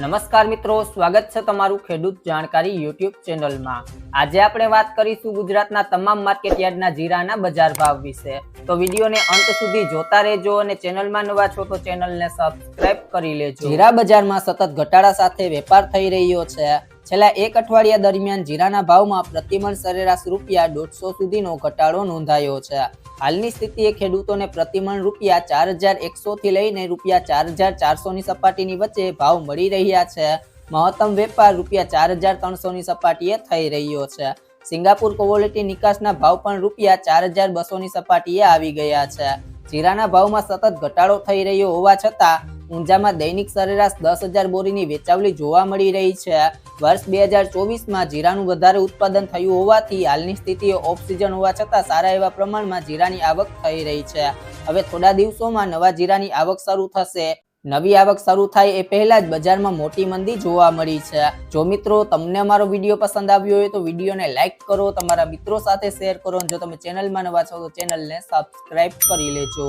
નમસ્કાર મિત્રો, સ્વાગત છે તમારું ખેડૂત જાણકારી યુટ્યુબ ચેનલમાં. આજે આપણે વાત કરીશું ગુજરાતના તમામ માર્કેટ યાર્ડના જીરાના બજાર ભાવ વિશે. તો વિડીયોને અંત સુધી જોતા રહેજો અને ચેનલમાં નવા છો તો ચેનલને સબસ્ક્રાઇબ કરી લેજો. જીરા બજારમાં સતત ઘટાડા સાથે વેપાર થઈ રહ્યો છે. છેલ્લા એક અઠવાડિયા દરમિયાન જીરાના ભાવમાં પ્રતિમણ સરેરાશ રૂપિયા દોઢસો સુધીનો ઘટાડો નોંધાયો છે. હાલની સ્થિતિએ ખેડૂતોને પ્રતિમણ રૂપિયા ચાર હજાર એકસોથી લઈને રૂપિયા ચાર હજાર ચારસોની સપાટીની વચ્ચે ભાવ મળી રહ્યા છે. મહત્તમ વેપાર રૂપિયા ચાર હજાર ત્રણસોની સપાટીએ થઈ રહ્યો છે. સિંગાપુર કોવોલિટી નિકાસના ભાવ પણ રૂપિયા ચાર હજાર બસોની સપાટીએ આવી ગયા છે. જીરાના ભાવમાં સતત ઘટાડો થઈ રહ્યો હોવા છતાં ઊંઝામાં દૈનિક સરેરાશ દસ હજાર બોરીની વેચાવલી જોવા મળી રહી છે. વર્ષ બે હજાર ચોવીસમાં જીરાનું વધારે ઉત્પાદન થયું હોવાથી હાલની સ્થિતિએ ઓફ હોવા છતાં સારા એવા પ્રમાણમાં જીરાની આવક થઈ રહી છે. હવે થોડા દિવસોમાં નવા જીરાની આવક શરૂ થશે. નવી આવક શરૂ થાય એ પહેલા જ બજારમાં મોટી મંદી જોવા મળી છે. જો મિત્રો તમને અમારો વીડિયો પસંદ આવ્યો હોય તો વિડીયોને લાઇક કરો, તમારા મિત્રો સાથે શેર કરો જો તમે ચેનલમાં નવા છો તો ચેનલને સબસ્ક્રાઇબ કરી લેજો.